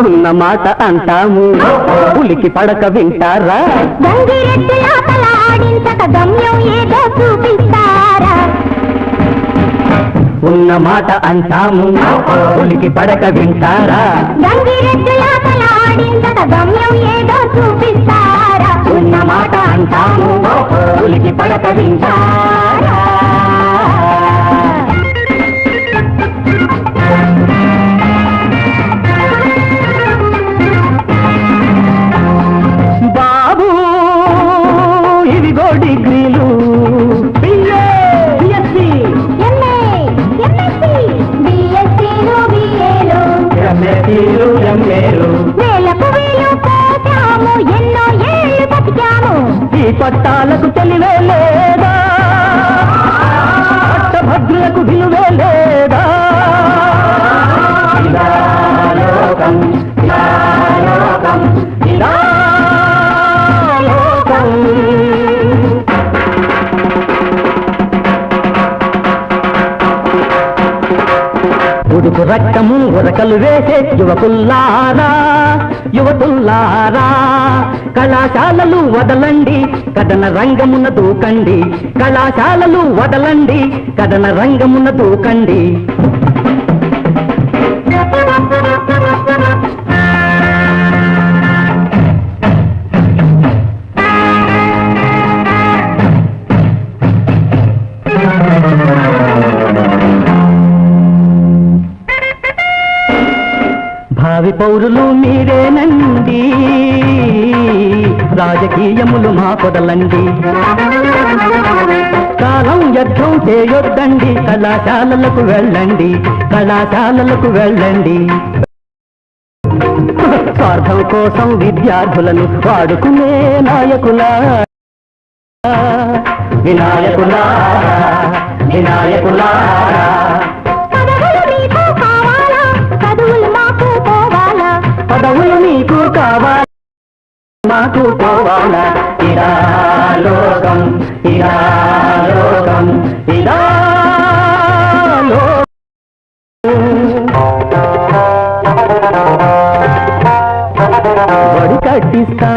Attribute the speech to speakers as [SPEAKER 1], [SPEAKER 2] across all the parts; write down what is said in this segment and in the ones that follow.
[SPEAKER 1] మాట అంటాము. పులికి పడక వింటారా? ఉన్న మాట అంటాము. పులికి పడక వింటారా?
[SPEAKER 2] చూపిస్తారా
[SPEAKER 1] ఉన్న మాట అంటాము. పులికి పడక వింటారా?
[SPEAKER 2] ఏళ్ళు బతికాము.
[SPEAKER 1] ఈ పట్టాలకు తెలివే లేదా? పట్టభద్రులకు విలువే రక్తము ఉరకలు వేసే యువకుల్లారా యువతుల్లారా కళాశాలలు వదలండి కథన రంగమున దూకండి. కళాశాలలు వదలండి కథన రంగమున దూకండి. భావి పౌరులు మీరేనండి. రాజకీయములు మా పొదలండి కాలం వ్యర్థం చేయొద్దండి కళాశాలలకు వెళ్ళండి కళాశాలలకు వెళ్ళండి. స్వార్థం కోసం విద్యార్థులను వాడుకునే నాయకులా వినాయకులా వినాయకులా
[SPEAKER 2] మాకు పోవాల
[SPEAKER 1] ఇరా లోకం ఇరా లోకం ఇరా లోకం. కట్టిస్తా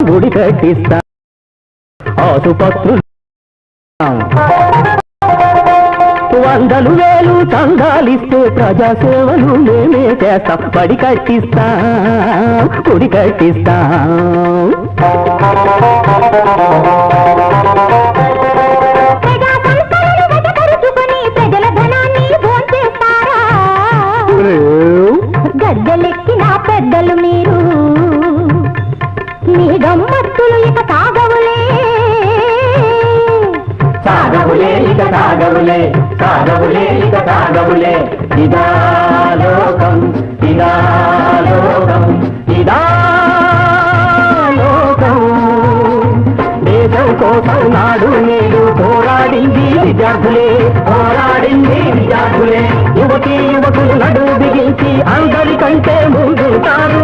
[SPEAKER 1] గుడి కట్టిస్తా ఆసుపత్రులు వందలు వేలు చందాలిస్తే ప్రజాసేవలు మేమే చేస్తాం. పడి కట్టిస్తా పొడి కట్టిస్తా.
[SPEAKER 2] ప్రజా గద్దెలెక్కిన పెద్దలు మీరు. మీ గమ్మత్తులు ఇక
[SPEAKER 1] ఇక తాగవులే తాగవులే ఇక తాగవులే. ఇదాలోకం ఇదాలోకం ఇదాలోకం దేశం కోసం నాడు నేడు పోరాడింది విద్యార్థులే పోరాడింది విద్యార్థులే. యువతి యువకులు నడు బిగించి అందరికంటే ముందుంటారు.